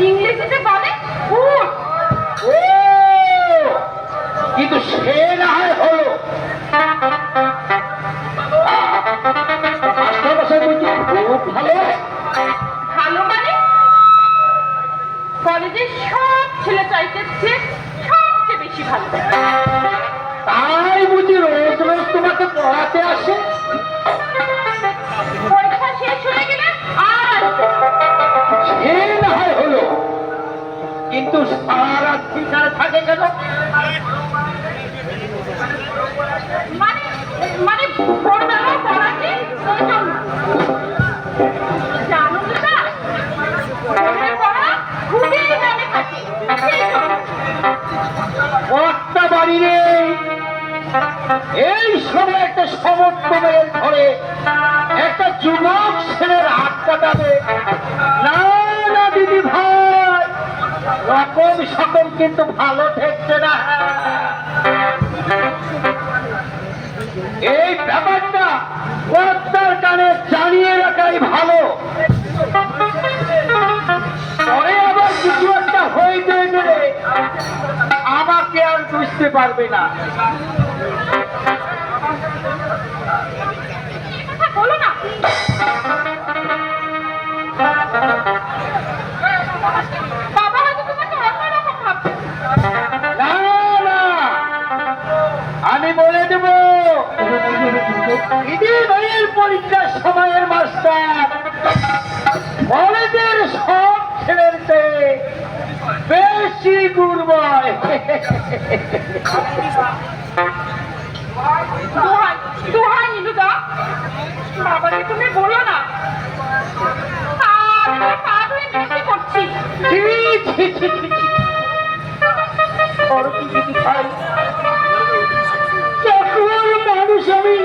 ইংরেজিতে বলে কিন্তু সে না হয় হলো। ভালো? ভালো মানে? কলেজের সব ছেলে চাইতেছে সবচেয়ে বেশি ভালো। তাই বুঝি রোজ রোজ তোমাকে পড়াতে কিন্তু সারা থাকে কেন? মানে মানে ভোরবেলা পড়াতে জানো না? পড়া খুবই থাকে সেই বাড়ি নেই এই সময় একটা সমর্থ মেয়ের ঘরে একটা যুবক ছেলের হাত কাটাবে না না দিদি ভাই রকম সকল কিন্তু ভালো ঠেকছে না। এই ব্যাপারটা কর্তার কানে জানিয়ে রাখাই ভালো। পরে আবার কিছু একটা হয়ে গেলে আমাকে আর বুঝতে পারবে না। বলো না। পরীক্ষার সময়ের মাস্টার। কলেজের সব ছেলের চেয়ে বেশি দুর্বল। বাবাকে তুমি বলো না। মানুষ আমি